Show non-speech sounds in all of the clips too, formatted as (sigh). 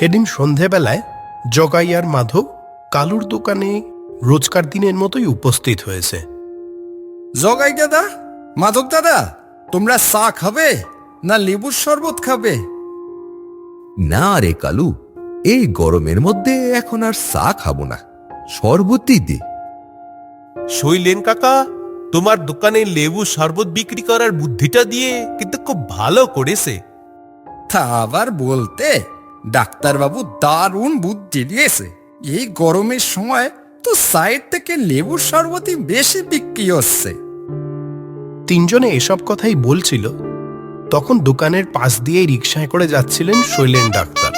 সেদিন সন্ধেবেলায় জগাই আর মাধব কালুর দোকানে রোজকার দিনের মতোই উপস্থিত হয়েছে। জগাই দাদা? মাধব দাদা তোমরা চা খাবে না লেবুর শরবত খাবে? না রে কালু এই গরমের মধ্যে এখন আর চা খাব না শরবতই দে। শৈলেন কাকা তোমার দোকানে লেবু শরবত বিক্রি করার বুদ্ধিটা দিয়ে কিন্তু খুব ভালো করেছে। তা আবার বলতে ডাক্তারবাবু দারুণ বুদ্ধি দিয়েছে। এই গরমের সময় তো সাইড থেকে লেবুর শরবতই বেশি বিক্রি হচ্ছে। তিনজনে এসব কথাই বলছিল। তখন দোকানের পাশ দিয়ে রিক্সায় করে যাচ্ছিলেন শৈলেন ডাক্তার।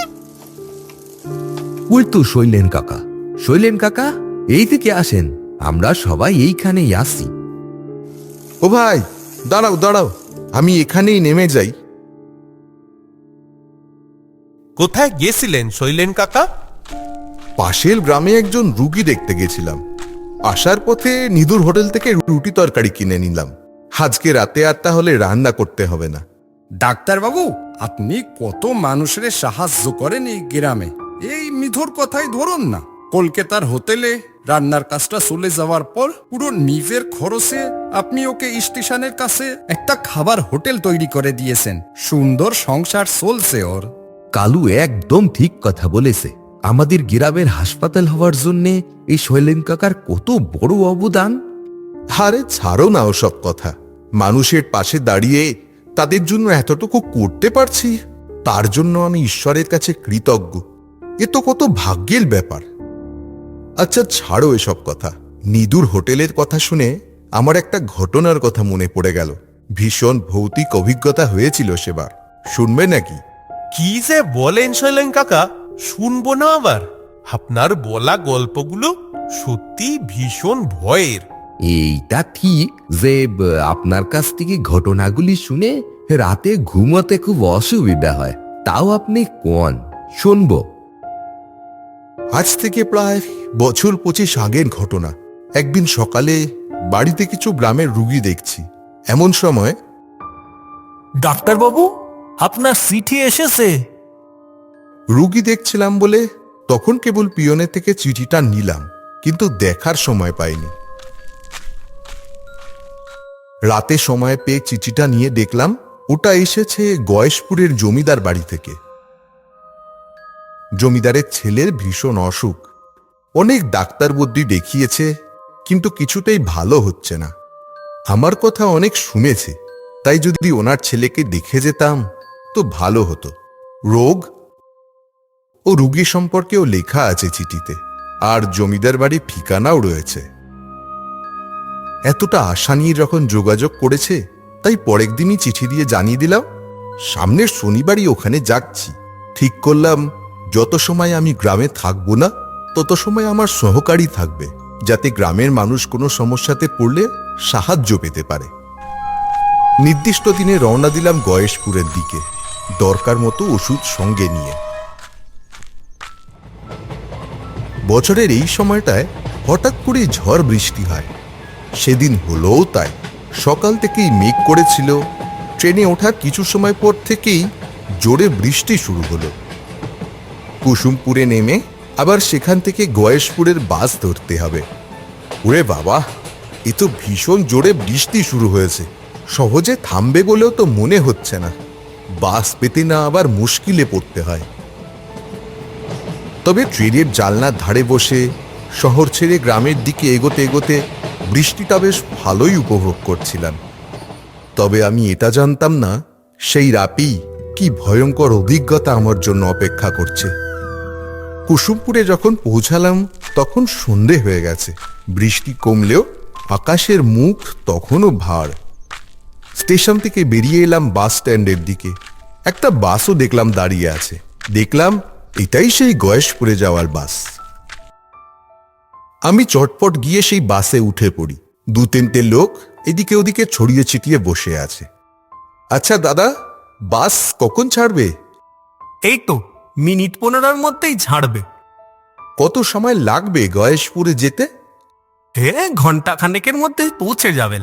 ওই তো শৈলেন কাকা। শৈলেন কাকা এই থেকে আসেন। আমরা সবাই এইখানেই আসি। ও ভাই দাঁড়াও দাঁড়াও। আমি এখানেই নেমে যাই। কোথায় গেছিলেন শৈলেন কাকা? পাশের গ্রামে একজন রুগী দেখতে গেছিলাম। আসার পথে নিদুর হোটেল থেকে রুটি তরকারি কিনে নিলাম। আজকে রাতে আর তাহলে রান্না করতে হবে না। ডাক্তারবাবু আপনি কত মানুষের সাহায্য করেন এই গ্রামে? এই মিধুর কথাই ধরুন না। কলকাতার হোটেলে রান্নার কাজটা চলে যাওয়ার পর পুরো নিজের খরচে আপনি ওকে স্টেশনের কাছে একটা খাবার হোটেল তৈরি করে দিয়েছেন। সুন্দর সংসার চলছে ওর। কালু একদম ঠিক কথা বলেছে। আমাদের গ্রামের হাসপাতাল হওয়ার জন্য এই শৈলেন কাকার কত বড় অবদান। আরে ছাড়ো না ওসব কথা। মানুষের পাশে দাঁড়িয়ে তাদের জন্য এতটুকু করতে পারছি, তার জন্য আমি ঈশ্বরের কাছে কৃতজ্ঞ। এ তো কত ভাগ্যের ব্যাপার। আচ্ছা ছাড়ো এসব কথা। নিদুর হোটেলের কথা শুনে আমার একটা ঘটনার কথা মনে পড়ে গেল। ভীষণ ভৌতিক অভিজ্ঞতা হয়েছিল সেবার। শুনবে নাকি? কি যে বলেন শৈলেন কাকা শুনব না আবার। আপনার বলা গল্পগুলো সত্যি ভীষণ ভয়ের। এইটা ঠিক যে ব, আপনার কাছ থেকে ঘটনাগুলি শুনে রাতে ঘুমোতে খুব অসুবিধা হয়। তাও আপনি কোন? শুনব। আজ থেকে প্রায় বছর পঁচিশ আগের ঘটনা। একদিন সকালে বাড়িতে কিছু গ্রামের রুগী দেখছি। এমন সময় ডাক্তারবাবু আপনার চিঠি এসেছে। রুগী দেখছিলাম বলে তখন কেবল পিয়নের থেকে চিঠিটা নিলাম, কিন্তু দেখার সময় পাইনি। রাতে সময় পেয়ে চিঠিটা নিয়ে দেখলাম, ওটা এসেছে গয়েশপুরের জমিদার বাড়ি থেকে। জমিদারের ছেলের ভীষণ অসুখ। অনেক ডাক্তার বুদ্ধি দেখিয়েছে, কিন্তু কিছুতেই ভালো হচ্ছে না। আমার কথা অনেক শুনেছে, তাই যদি ওনার ছেলেকে দেখে যেতাম তো ভালো হতো। রোগ ও রুগী সম্পর্কেও লেখা আছে চিঠিতে। আর জমিদার বাড়ির ঠিকানাও রয়েছে। এতটা আশা নিয়ে যখন যোগাযোগ করেছে, তাই পরের দিনই চিঠি দিয়ে জানিয়ে দিলাম, সামনের শনিবারই ওখানে যাচ্ছি। ঠিক করলাম, যত সময় আমি গ্রামে থাকব না, তত সময় আমার সহকারী থাকবে, যাতে গ্রামের মানুষ কোনো সমস্যাতে পড়লে সাহায্য পেতে পারে। নির্দিষ্ট দিনে রওনা দিলাম গয়েশপুরের দিকে। দরকার মতো ওষুধ সঙ্গে নিয়ে। বছরের এই সময়টায় হঠাৎ করে ঝড় বৃষ্টি হয়। সেদিন হলোও তাই। সকাল থেকেই মেঘ করেছিল। ট্রেনে ওঠার কিছু সময় পর থেকেই জোরে বৃষ্টি শুরু হলো। কুসুমপুরে নেমে আবার সেখান থেকে গয়েশপুরের বাস ধরতে হবে। ওরে বাবা, এ তো ভীষণ জোরে বৃষ্টি শুরু হয়েছে। সহজে থামবে বলেও তো মনে হচ্ছে না। বাস পেতে না আবার মুশকিলে পড়তে হয়। তবে ট্রেনের জালনার ধারে বসে শহর ছেড়ে গ্রামের দিকে এগোতে এগোতে বৃষ্টিটা বেশ ভালোই উপভোগ করছিলাম। তবে আমি এটা জানতাম না, সেই রাপি কি ভয়ঙ্কর অভিজ্ঞতা আমার জন্য অপেক্ষা করছে। কুসুমপুরে যখন পৌঁছালাম, তখন সন্ধে হয়ে গেছে। বৃষ্টি কমলেও আকাশের মুখ তখনও ভার। স্টেশন থেকে বেরিয়ে এলাম বাস স্ট্যান্ডের দিকে। একটা বাসও দেখলাম দাঁড়িয়ে আছে। দেখলাম এটাই সেই গয়েশপুরে যাওয়ার বাস। আমি চটপট গিয়ে সেই বাসে উঠে পড়ি। দু তিনটে লোক এদিকে ওদিকে ছড়িয়ে ছিটিয়ে বসে আছে। আচ্ছা দাদা বাস কখন ছাড়বে? এই তো মিনিট পনেরোর মধ্যেই ছাড়বে। কত সময় লাগবে গয়েশপুরে যেতে? হে ঘণ্টা খানেকের মধ্যে পৌঁছে যাবেন।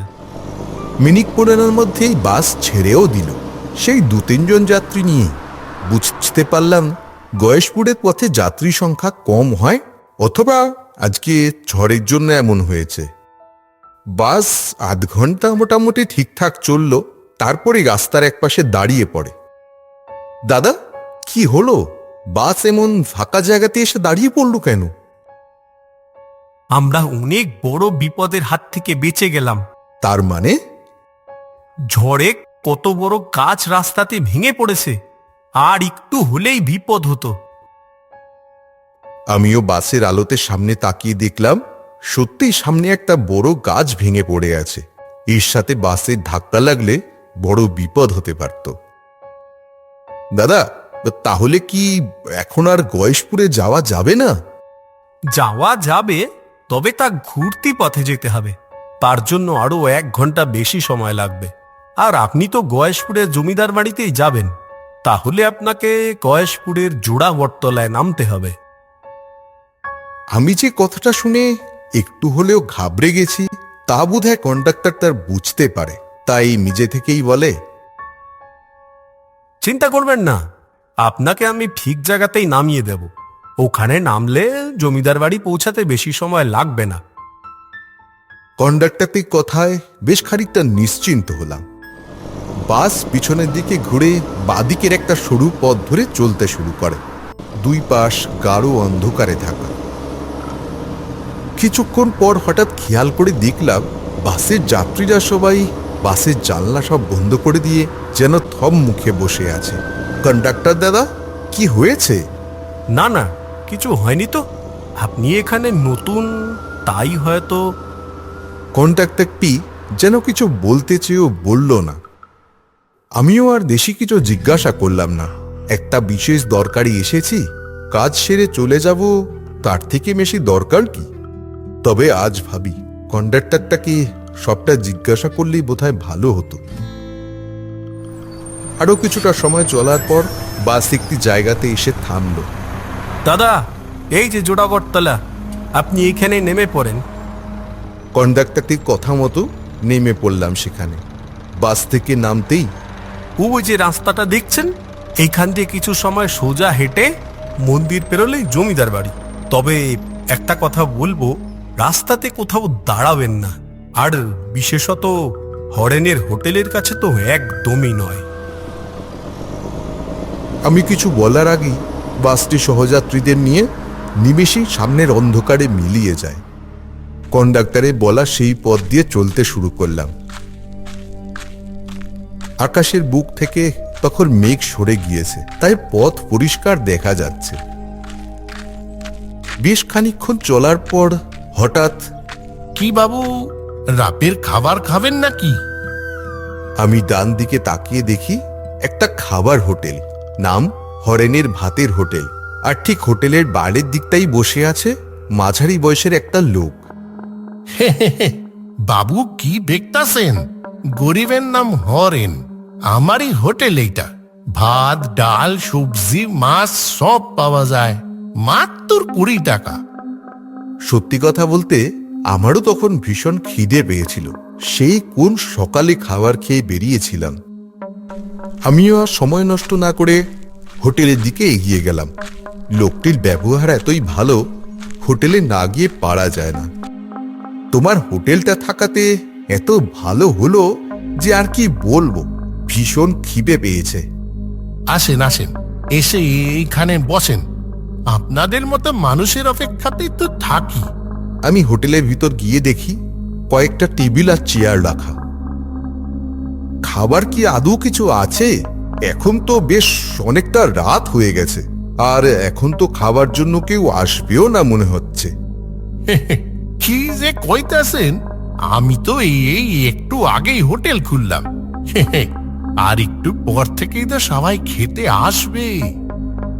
মিনিট পনেরোর মধ্যেই বাস ছেড়েও দিল। সেই দু তিনজন যাত্রী নিয়ে। বুঝতে পারলাম গয়েশপুরের পথে যাত্রী সংখ্যা কম হয় অথবা আজকে ঝড়ের জন্য এমন হয়েছে। বাস আধ ঘণ্টা মোটামুটি ঠিকঠাক চলল তারপরে রাস্তার একপাশে দাঁড়িয়ে পড়ে। দাদা কি হলো? বাস এমন ফাঁকা জায়গাতে এসে দাঁড়িয়ে পড়ল কেন? আমরা অনেক বড় বিপদের হাত থেকে বেঁচে গেলাম। তার মানে? ঝড়ে কত বড় গাছ রাস্তাতে ভেঙে পড়েছে আর একটু হলেই বিপদ হতো। আমিও বাসের আলোতে সামনে তাকিয়ে দেখলাম সত্যিই সামনে একটা বড় গাছ ভেঙে পড়ে আছে। এর সাথে বাসের ধাক্কা লাগলে বড় বিপদ হতে পারত। দাদা তাহলে কি এখন আর গয়েশপুরে যাওয়া যাবে না? যাওয়া যাবে তবে তা ঘুরতি পথে যেতে হবে। তার জন্য আরও এক ঘণ্টা বেশি সময় লাগবে। আর আপনি তো গয়েশপুরের জমিদার বাড়িতেই যাবেন তাহলে আপনাকে গয়েশপুরের জোড়া বটতলায় নামতে হবে। আমি যে কথাটা শুনে একটু হলেও ঘাবড়ে গেছি তা বোধহয় কন্ডাক্টর তার বুঝতে পারে তাই নিজে থেকেই বলে চিন্তা করবেন না আপনাকে আমি ঠিক জায়গাতেই নামিয়ে দেব। ওখানে নামলে জমিদার বাড়ি পৌঁছাতে বেশি সময় লাগবে না। কন্ডাক্টরটির কথায় বেশ খানিকটা নিশ্চিন্ত হলাম। বাস পিছনের দিকে ঘুরে বাদিকের একটা সরু পথ ধরে চলতে শুরু করে। দুই পাশ গাঢ় অন্ধকারে থাকা। কিছুক্ষণ পর হঠাৎ খেয়াল করে দেখলাম বাসের যাত্রীরা সবাই বাসের জানলা সব বন্ধ করে দিয়ে যেন থম মুখে বসে আছে। কন্ডাক্টর দাদা কি হয়েছে? না না কিছু হয়নি তো। আপনি এখানে নতুন তাই হয়তো কন্ট্রাক্টরটি যেন কিছু বলতে চেয়েও বলল না। আমিও আর দেশি কিছু জিজ্ঞাসা করলাম না। একটা বিশেষ দরকারি এসেছি কাজ সেরে চলে যাব তার থেকে বেশি দরকার কি? তবে আজ ভাবি কন্ডাক্টরটাকে সবটা জিজ্ঞাসা করলেই বোধহয় ভালো হতো। আরও কিছুটা সময় চলার পর বাস একটি জায়গাতে এসে থামল। দাদা এই যে জোড়াবটতলা আপনি এখানে নেমে পড়েন। কন্ডাক্টরটির কথা মতো নেমে পড়লাম সেখানে। বাস থেকে নামতেই ওই যে রাস্তাটা দেখছেন? এইখান দিয়ে কিছু সময় সোজা হেঁটে মন্দির পেরোলেই জমিদার বাড়ি। তবে একটা কথা বলব, রাস্তাতে কোথাও দাঁড়াবেন না। আর বিশেষত হরেনের হোটেলের কাছে তো একদমই নয়। আমি কিছু বলার আগেই বাসটি সহযাত্রীদের নিয়ে নিমেষেই সামনের অন্ধকারে মিলিয়ে যায়। কন্ডাক্টরে বলা সেই পথ দিয়ে চলতে শুরু করলাম। আকাশের বুক থেকে তখন মেঘ সরে গিয়েছে তাই পথ পরিষ্কার দেখা যাচ্ছে। বেশ খানিকক্ষণ চলার পর হঠাৎ কি বাবু রাতের খাবার খাবেন নাকি? আমি ডান দিকে তাকিয়ে দেখি একটা খাবার হোটেল নাম হরেনের ভাতের হোটেল। আর ঠিক হোটেলের বাইরের দিকটাই বসে আছে মাঝারি বয়সের একটা লোক। বাবু কি দেখতাছেন? গরিবের নাম হরেন। আমারই হোটেল এইটা। ভাত, ডাল, সবজি, মাছ সব পাওয়া যায়। মাত্র কুড়ি টাকা। সত্যি কথা বলতে, আমারও তখন ভীষণ খিদে পেয়েছিল। সেই কোন সকালে খাবার খেয়ে বেরিয়েছিলাম। আমিও আর সময় নষ্ট না করে হোটেলের দিকে এগিয়ে গেলাম। লোকটির ব্যবহার এতই ভালো, হোটেলে না গিয়ে পারা যায় না। তোমার হোটেলটা থাকাতে এত ভালো হলো যে আর কি বলব? ভীষণ খিদে পেয়েছে। আসেন আসেন এসে এইখানে বসেন। আপনাদের মতো মানুষের অপেক্ষাতেই তো থাকি। আমি হোটেলের ভিতর গিয়ে দেখি কয়েকটা টেবিল আর চেয়ার রাখা। খাবার কি আদৌ কিছু আছে? এখন তো বেশ অনেকটা রাত হয়ে গেছে আর এখন তো খাবার জন্য কেউ আসবেও না মনে হচ্ছে। (laughs) কি যে কইতাছেন? আমি তো এই একটু আগেই হোটেল খুললাম। (laughs) আর একটু পর থেকেই তো সবাই খেতে আসবে।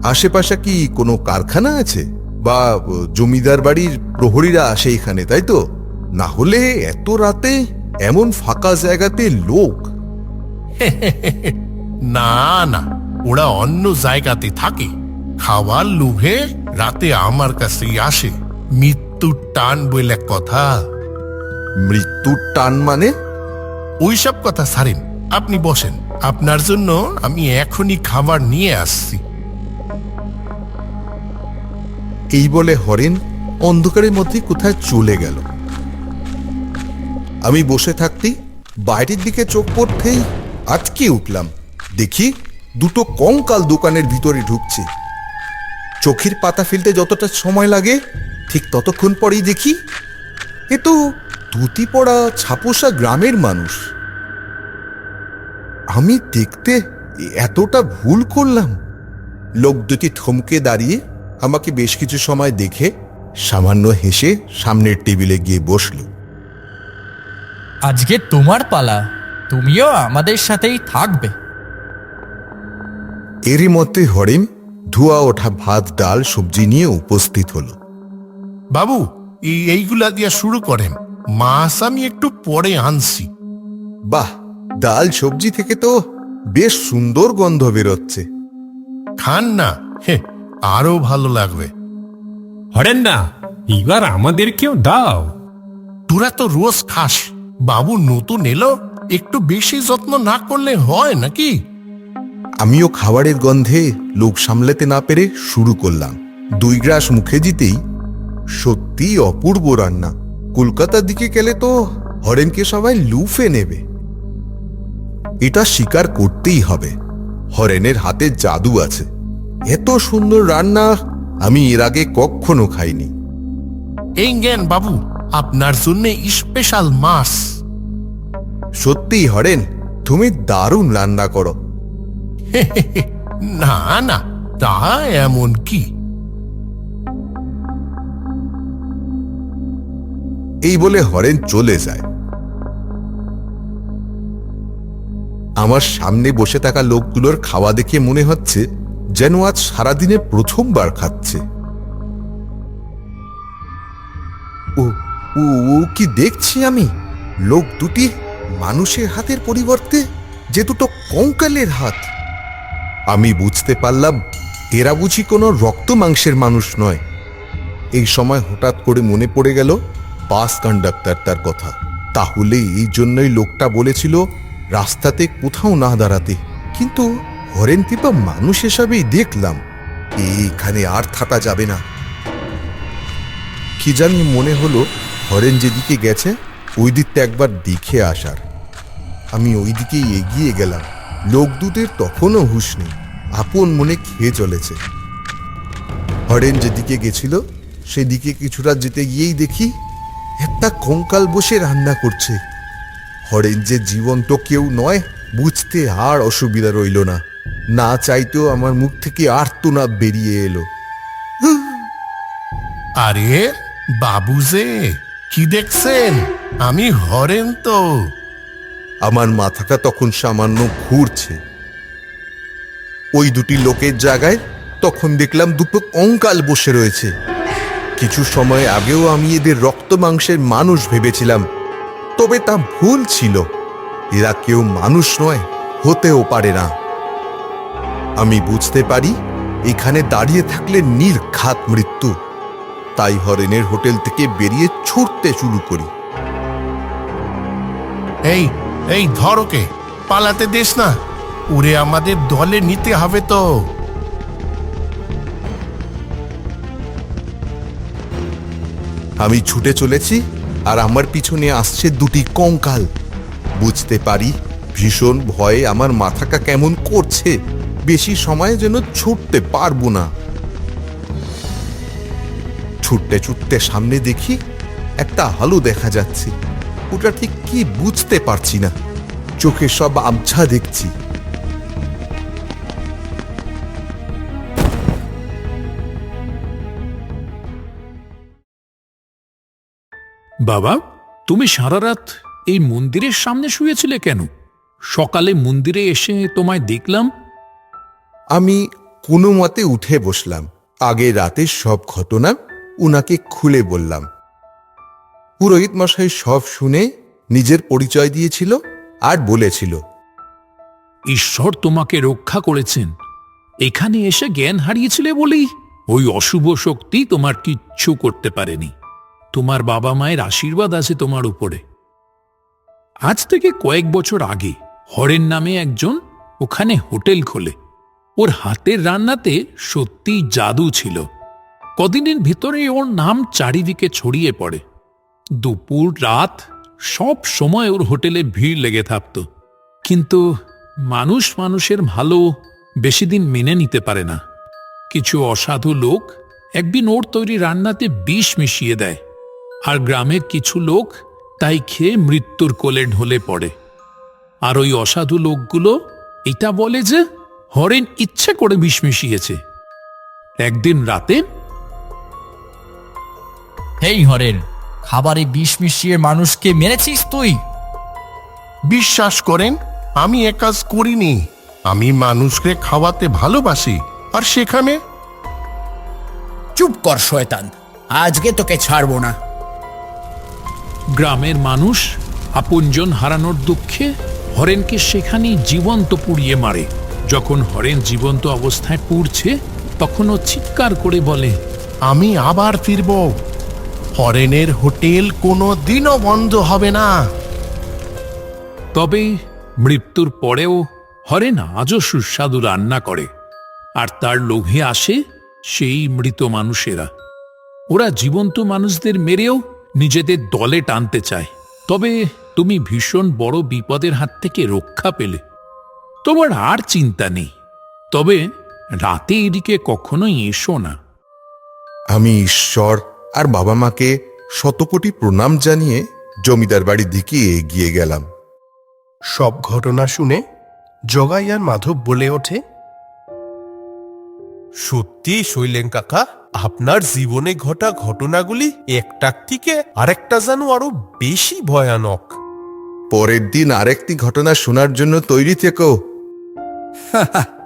আশেপাশে কি কোনো কারখানা আছে? বা জমিদার বাড়ির প্রহরীরা আসে এখানে তাই তো? না হলে এত রাতে এমন ফাঁকা জায়গাতে লোক। (laughs) না না ওরা অন্য জায়গাতে থাকে। খাওয়ার লোভে রাতে আমার কাছেই আসে। মৃত্যুর টান বলে কথা। মৃত্যুর টান মানে? ওইসব কথা ছাড়েন আপনি বসেন। আপনার জন্য আমি এখনই খাবার নিয়ে আসছি। এই বলে হরেন অন্ধকারের মধ্যে কোথায় চলে গেল। আমি বসে থাকতেই বাইরের দিকে চোখ পড়তেই আটকে উঠলাম। দেখি দুটো কঙ্কাল দোকানের ভিতরে ঢুকছে। চোখের পাতা ফেলতে যতটা সময় লাগে, ঠিক ততক্ষণ পরেই দেখি এ তো ধুতি পড়া ছাপোষা গ্রামের মানুষ। আমি দেখতে এতটা ভুল করলাম। লোক দুটি থমকে দাঁড়িয়ে আমাকে বেশ কিছু সময় দেখে সামান্য হেসে সামনের টেবিলে গিয়ে বসল। আজকে তোমার পালা তুমিও আমাদের সাথেই থাকবে। এরই মধ্যে হরেন ধোয়া ওঠা ভাত ডাল সবজি নিয়ে উপস্থিত হলো। বাবু এই এইগুলা দিয়ে শুরু করেন। মাছ আমি একটু পরে আনছি। বাহ! ডাল সবজি থেকে তো বেশ সুন্দর গন্ধ বেরোচ্ছে। খান না হে আরও ভালো লাগবে। হরেন না এবার আমাদেরকেও দাও। তোরা তো রোজ খাস। বাবু নতুন এলো একটু বেশি যত্ন না করলে হয় নাকি? আমিও খাবারের গন্ধে লোক সামলাতে না পেরে শুরু করলাম। দুই গ্রাস মুখে দিতেই সত্যি অপূর্ব রান্না। কলকাতার দিকে গেলে তো হরেনকে সবাই লুফে নেবে। এটা স্বীকার করতেই হবে। হরেনের হাতে জাদু আছে। এত সুন্দর রান্না আমি এর আগে কখনো খাইনি। এই জ্ঞান বাবু আপনার জন্য স্পেশাল মাছ। সত্যিই হরেন তুমি দারুণ রান্না করো। (laughs) না না তা এমন কি? এই বলে হরেন চলে যায়। আমার সামনে বসে থাকা লোকগুলোর খাওয়া দেখে মনে হচ্ছে যেন আজ সারাদিনে প্রথমবার খাচ্ছে। ও ও কি দেখছি আমি? লোক দুটি মানুষের হাতের পরিবর্তে যে দুটো কঙ্কালের হাত। আমি বুঝতে পারলাম এরা বুঝি কোনো রক্ত মাংসের মানুষ নয়। এই সময় হঠাৎ করে মনে পড়ে গেল বাস কন্ডাক্টর তার কথা। তাহলে এই জন্যই লোকটা বলেছিল রাস্তাতে কোথাও না দাঁড়াতে। কিন্তু হরেন তিপা মানুষ হিসাবেই দেখলাম, এইখানে আর থাকা যাবে না। কি জানি মনে হলো হরেন যেদিকে গেছে ওই দিকটা একবার দেখে আসার। আমি ওই দিকেই এগিয়ে গেলাম। লোক লোকদূতের তখনও হুঁশ নেই, আপন মনে খেয়ে চলেছে। হরেন যেদিকে গেছিল, সেদিকে কিছুটা যেতে গিয়েই দেখি একটা কঙ্কাল বসে রান্না করছে। হরেন যে জীবন্ত কেউ নয় বুঝতে আর অসুবিধা রইল না। না চাইতেও আমার মুখ থেকে আর্তনাদ বেরিয়ে এলো। আরে বাবু যে কি দেখছেন? আমি হরেন তো। আমার মাথাটা তখন সামান্য ঘুরছে। ওই দুটি লোকের জায়গায় তখন দেখলাম দুটো কঙ্কাল বসে রয়েছে। কিছু সময় আগেও আমি এদের রক্ত মাংসের মানুষ ভেবেছিলাম তবে তা ভুল ছিল। এরা কেউ মানুষ নয় হতেও পারে না। আমি বুঝতে পারি এখানে দাঁড়িয়ে থাকলে নির্ঘাত মৃত্যু। তাই হরেনের হোটেল থেকে বেরিয়ে ছুটতে শুরু করি। এই এই ধরকে পালাতে দেশ না। ওরে আমাদের দলে নিতে হবে তো। আমি ছুটে চলেছি আর আমার পিছনে আসছে দুটি কঙ্কাল। বুঝতে পারি, ভীষণ ভয়ে আমার মাথাটা কেমন করছে। বেশি সময় যেন ছুটতে পারব না। ছুটতে ছুটতে সামনে দেখি একটা আলো দেখা যাচ্ছে। ওটা ঠিক কি বুঝতে পারছি না। চোখে সব আবছা দেখছি। বাবা তুমি সারা রাত এই মন্দিরের সামনে শুয়েছিলে কেন? সকালে মন্দিরে এসে তোমায় দেখলাম। আমি কোনো মতে উঠে বসলাম। আগে রাতে সব ঘটনা উনাকে খুলে বললাম। পুরোহিত মশাই সব শুনে নিজের পরিচয় দিয়েছিল আর বলেছিল ঈশ্বর তোমাকে রক্ষা করেছেন। এখানে এসে জ্ঞান হারিয়েছিলে বলেই ওই অশুভ শক্তি তোমার কিচ্ছু করতে পারেনি। তোমার বাবা মায়ের আশীর্বাদ আছে তোমার উপরে। আজ থেকে কয়েক বছর আগে হরেন নামে একজন ওখানে হোটেল খোলে। ওর হাতের রান্নাতে সত্যি জাদু ছিল। কদিনের ভিতরে ওর নাম চারিদিকে ছড়িয়ে পড়ে। দুপুর, রাত সব সময় ওর হোটেলে ভিড় লেগে থাকত। কিন্তু মানুষ মানুষের ভালো বেশি দিন মেনে নিতে পারে না। কিছু অসাধু লোক একদিন ওর তৈরি রান্নাতে বিষ মিশিয়ে দেয়। আর গ্রামের কিছু লোক তাই খেয়ে মৃত্যুর কোলে ঢলে পড়ে। আর ওই অসাধু লোকগুলো এটা বলে যে হরেন ইচ্ছে করে বিষ মিশিয়েছে। একদিন রাতে হেই হরেন খাবারে বিষ মিশিয়ে মানুষকে মেরেছিস তুই? বিশ্বাস করেন আমি এ কাজ করিনি। আমি মানুষকে খাওয়াতে ভালোবাসি আর সেখানে চুপ কর শয়তান। আজকে তোকে ছাড়বো না। গ্রামের মানুষ আপনজন হারানোর দুঃখে হরেনকে সেখানেই জীবন্ত পুড়িয়ে মারে। যখন হরেন জীবন্ত অবস্থায় পুড়ছে তখন ও চিৎকার করে বলে, আমি আবার ফিরব। ফরেনের হোটেল কোনো দিনও বন্ধ হবে না। তবে মৃত্যুর পরেও হরেন আজও সুস্বাদু রান্না করে, আর তার লোভে আসে সেই মৃত মানুষেরা। ওরা জীবন্ত মানুষদের মেরেও নিজেদের দলে টানতে চায়। তবে তুমি ভীষণ বড় বিপদের হাত থেকে রক্ষা পেলে। তোমার আর চিন্তা নেই। তবে রাতে এদিকে কখনোই এসো না। আমি ঈশ্বর আর বাবা মাকে শতকোটি প্রণাম জানিয়ে জমিদার বাড়ির দিকে এগিয়ে গেলাম। সব ঘটনা শুনে জগাই আর মাধব বলে ওঠে সত্যি শৈলেন কাকা আপনার জীবনে ঘটা ঘটনাগুলি একটার থেকে আরেকটা যেন আরও বেশি ভয়ানক। পরের দিন আরেকটি ঘটনা শোনার জন্য তৈরি থেকো। (laughs)